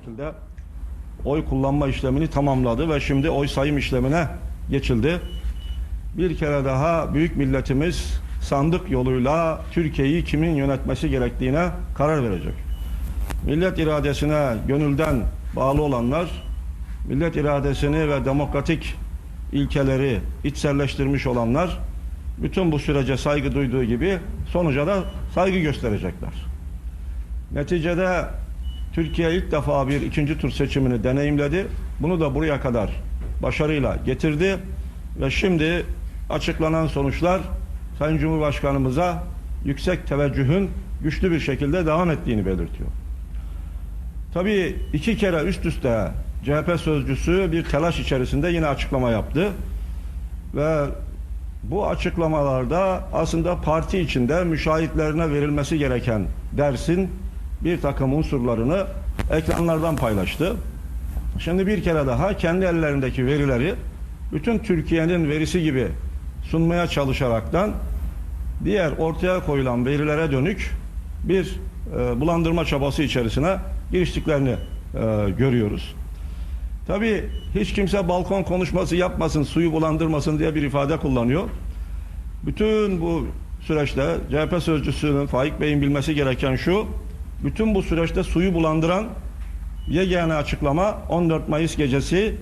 şekilde oy kullanma işlemini tamamladı ve şimdi oy sayım işlemine geçildi. Bir kere daha büyük milletimiz sandık yoluyla Türkiye'yi kimin yönetmesi gerektiğine karar verecek. Millet iradesine gönülden bağlı olanlar, millet iradesini ve demokratik ilkeleri içselleştirmiş olanlar, bütün bu sürece saygı duyduğu gibi sonuca da saygı gösterecekler. Neticede Türkiye ilk defa bir ikinci tur seçimini deneyimledi. Bunu da buraya kadar başarıyla getirdi. Ve şimdi açıklanan sonuçlar Sayın Cumhurbaşkanımıza yüksek teveccühün güçlü bir şekilde devam ettiğini belirtiyor. Tabii iki kere üst üste CHP sözcüsü bir telaş içerisinde yine açıklama yaptı. Ve bu açıklamalarda aslında parti içinde müşahitlerine verilmesi gereken dersin bir takım unsurlarını ekranlardan paylaştı. Şimdi bir kere daha kendi ellerindeki verileri bütün Türkiye'nin verisi gibi sunmaya çalışaraktan diğer ortaya koyulan verilere dönük bir e, bulandırma çabası içerisine giriştiklerini e, görüyoruz. Tabii hiç kimse balkon konuşması yapmasın, suyu bulandırmasın diye bir ifade kullanıyor. Bütün bu süreçte CHP sözcüsünün Faik Bey'in bilmesi gereken şu, bütün bu süreçte suyu bulandıran yegane açıklama 14 Mayıs gecesi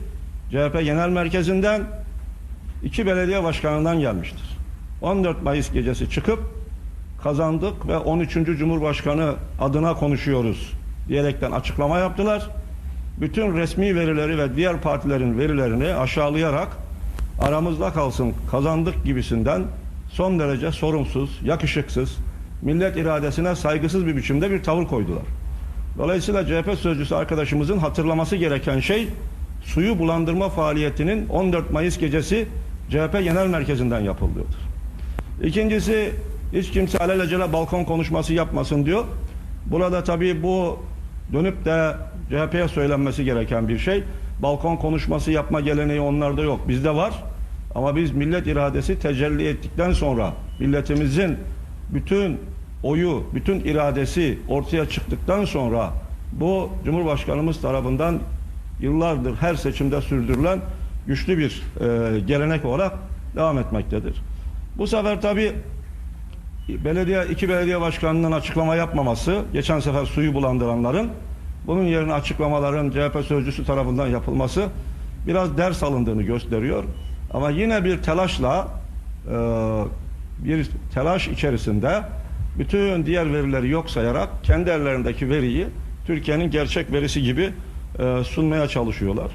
CHP Genel Merkezi'nden iki belediye başkanından gelmiştir. 14 Mayıs gecesi çıkıp kazandık ve 13. Cumhurbaşkanı adına konuşuyoruz diyerekten açıklama yaptılar. Bütün resmi verileri ve diğer partilerin verilerini aşağılayarak aramızda kalsın kazandık gibisinden son derece sorumsuz, yakışıksız, millet iradesine saygısız bir biçimde bir tavır koydular. Dolayısıyla CHP sözcüsü arkadaşımızın hatırlaması gereken şey suyu bulandırma faaliyetinin 14 Mayıs gecesi CHP Genel Merkezi'nden yapıldığıdır. İkincisi hiç kimse alelacele balkon konuşması yapmasın diyor. Burada tabii bu dönüp de CHP'ye söylenmesi gereken bir şey. Balkon konuşması yapma geleneği onlarda yok. Bizde var. Ama biz millet iradesi tecelli ettikten sonra milletimizin bütün oyu, bütün iradesi ortaya çıktıktan sonra bu Cumhurbaşkanımız tarafından yıllardır her seçimde sürdürülen güçlü bir e, gelenek olarak devam etmektedir. Bu sefer tabi belediye iki belediye başkanının açıklama yapmaması, geçen sefer suyu bulandıranların bunun yerine açıklamaların CHP sözcüsü tarafından yapılması biraz ders alındığını gösteriyor. Ama yine bir telaşla e, bir telaş içerisinde bütün diğer verileri yok sayarak kendi ellerindeki veriyi Türkiye'nin gerçek verisi gibi e, sunmaya çalışıyorlar.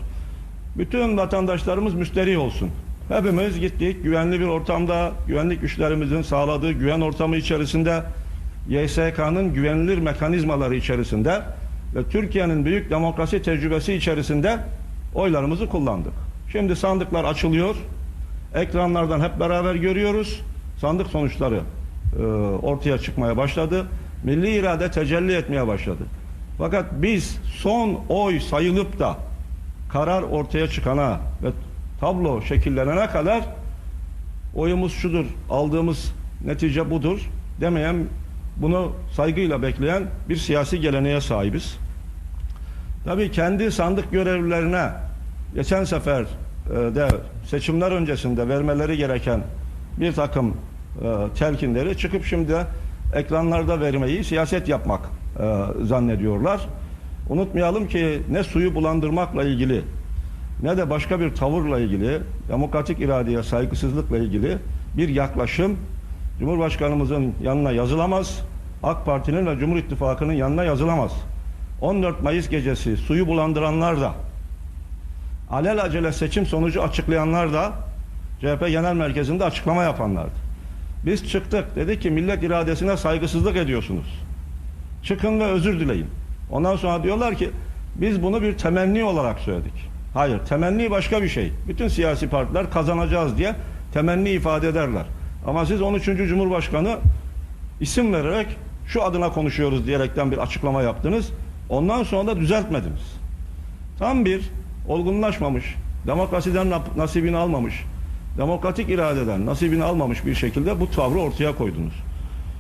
Bütün vatandaşlarımız müsterih olsun. Hepimiz gittik güvenli bir ortamda güvenlik güçlerimizin sağladığı güven ortamı içerisinde YSK'nın güvenilir mekanizmaları içerisinde ve Türkiye'nin büyük demokrasi tecrübesi içerisinde oylarımızı kullandık. Şimdi sandıklar açılıyor. Ekranlardan hep beraber görüyoruz. Sandık sonuçları e, ortaya çıkmaya başladı. Milli irade tecelli etmeye başladı. Fakat biz son oy sayılıp da karar ortaya çıkana ve tablo şekillenene kadar oyumuz şudur, aldığımız netice budur demeyen, bunu saygıyla bekleyen bir siyasi geleneğe sahibiz. Tabii kendi sandık görevlilerine geçen sefer e, de seçimler öncesinde vermeleri gereken bir takım telkinleri çıkıp şimdi ekranlarda vermeyi siyaset yapmak e, zannediyorlar. Unutmayalım ki ne suyu bulandırmakla ilgili ne de başka bir tavırla ilgili demokratik iradeye saygısızlıkla ilgili bir yaklaşım Cumhurbaşkanımızın yanına yazılamaz. AK Parti'nin ve Cumhur İttifakı'nın yanına yazılamaz. 14 Mayıs gecesi suyu bulandıranlar da alel acele seçim sonucu açıklayanlar da CHP Genel Merkezi'nde açıklama yapanlardı. Biz çıktık. Dedik ki millet iradesine saygısızlık ediyorsunuz. Çıkın ve özür dileyin. Ondan sonra diyorlar ki biz bunu bir temenni olarak söyledik. Hayır, temenni başka bir şey. Bütün siyasi partiler kazanacağız diye temenni ifade ederler. Ama siz 13. Cumhurbaşkanı isim vererek şu adına konuşuyoruz diyerekten bir açıklama yaptınız. Ondan sonra da düzeltmediniz. Tam bir olgunlaşmamış, demokrasiden nasibini almamış, demokratik iradeden nasibini almamış bir şekilde bu tavrı ortaya koydunuz.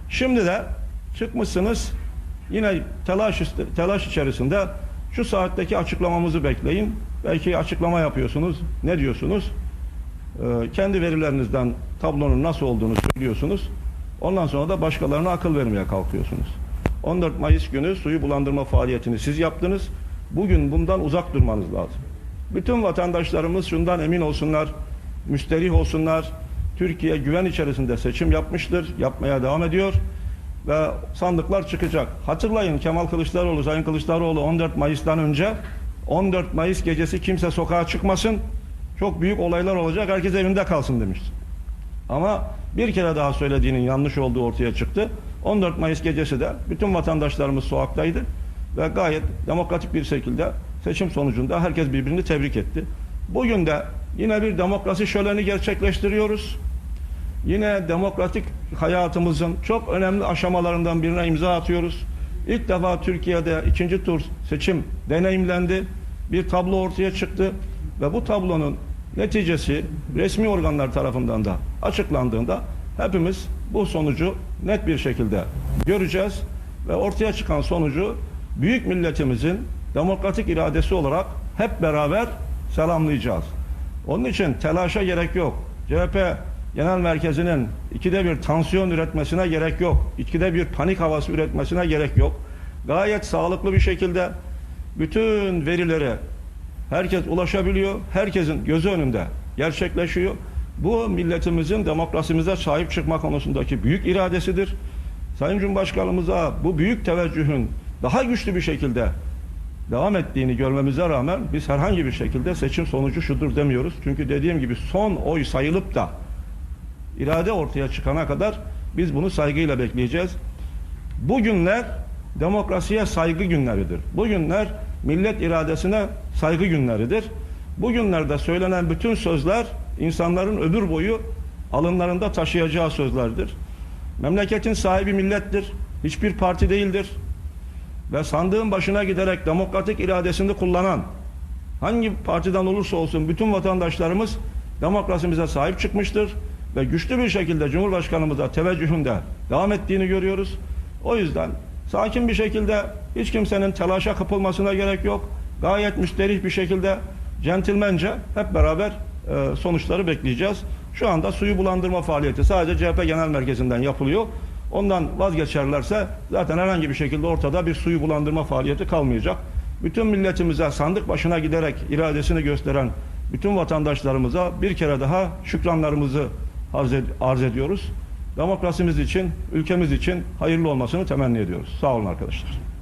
Şimdi de çıkmışsınız yine telaş, telaş içerisinde Şu saatteki açıklamamızı bekleyin. Belki açıklama yapıyorsunuz. Ne diyorsunuz? Ee, kendi verilerinizden tablonun nasıl olduğunu söylüyorsunuz. Ondan sonra da başkalarına akıl vermeye kalkıyorsunuz. 14 Mayıs günü suyu bulandırma faaliyetini siz yaptınız. Bugün bundan uzak durmanız lazım. Bütün vatandaşlarımız şundan emin olsunlar, müsterih olsunlar. Türkiye güven içerisinde seçim yapmıştır, yapmaya devam ediyor ve sandıklar çıkacak. Hatırlayın Kemal Kılıçdaroğlu, Sayın Kılıçdaroğlu 14 Mayıs'tan önce 14 Mayıs gecesi kimse sokağa çıkmasın, çok büyük olaylar olacak, herkes evinde kalsın demişti. Ama bir kere daha söylediğinin yanlış olduğu ortaya çıktı. 14 Mayıs gecesi de bütün vatandaşlarımız sokaktaydı ve gayet demokratik bir şekilde seçim sonucunda herkes birbirini tebrik etti. Bugün de yine bir demokrasi şöleni gerçekleştiriyoruz. Yine demokratik hayatımızın çok önemli aşamalarından birine imza atıyoruz. İlk defa Türkiye'de ikinci tur seçim deneyimlendi. Bir tablo ortaya çıktı ve bu tablonun neticesi resmi organlar tarafından da açıklandığında hepimiz bu sonucu net bir şekilde göreceğiz ve ortaya çıkan sonucu büyük milletimizin demokratik iradesi olarak hep beraber selamlayacağız. Onun için telaşa gerek yok. CHP Genel Merkezi'nin ikide bir tansiyon üretmesine gerek yok. İkide bir panik havası üretmesine gerek yok. Gayet sağlıklı bir şekilde bütün verilere herkes ulaşabiliyor. Herkesin gözü önünde gerçekleşiyor. Bu milletimizin demokrasimize sahip çıkma konusundaki büyük iradesidir. Sayın Cumhurbaşkanımıza bu büyük teveccühün daha güçlü bir şekilde devam ettiğini görmemize rağmen biz herhangi bir şekilde seçim sonucu şudur demiyoruz. Çünkü dediğim gibi son oy sayılıp da irade ortaya çıkana kadar biz bunu saygıyla bekleyeceğiz. Bugünler demokrasiye saygı günleridir. Bugünler millet iradesine saygı günleridir. Bugünlerde söylenen bütün sözler insanların ömür boyu alınlarında taşıyacağı sözlerdir. Memleketin sahibi millettir. Hiçbir parti değildir. Ve sandığın başına giderek demokratik iradesini kullanan hangi partiden olursa olsun bütün vatandaşlarımız demokrasimize sahip çıkmıştır ve güçlü bir şekilde Cumhurbaşkanımıza teveccühünde devam ettiğini görüyoruz. O yüzden sakin bir şekilde hiç kimsenin telaşa kapılmasına gerek yok. Gayet müsterih bir şekilde centilmence hep beraber e, sonuçları bekleyeceğiz. Şu anda suyu bulandırma faaliyeti sadece CHP Genel Merkezi'nden yapılıyor. Ondan vazgeçerlerse zaten herhangi bir şekilde ortada bir suyu bulandırma faaliyeti kalmayacak. Bütün milletimize sandık başına giderek iradesini gösteren bütün vatandaşlarımıza bir kere daha şükranlarımızı arz, ed- arz ediyoruz. Demokrasimiz için, ülkemiz için hayırlı olmasını temenni ediyoruz. Sağ olun arkadaşlar.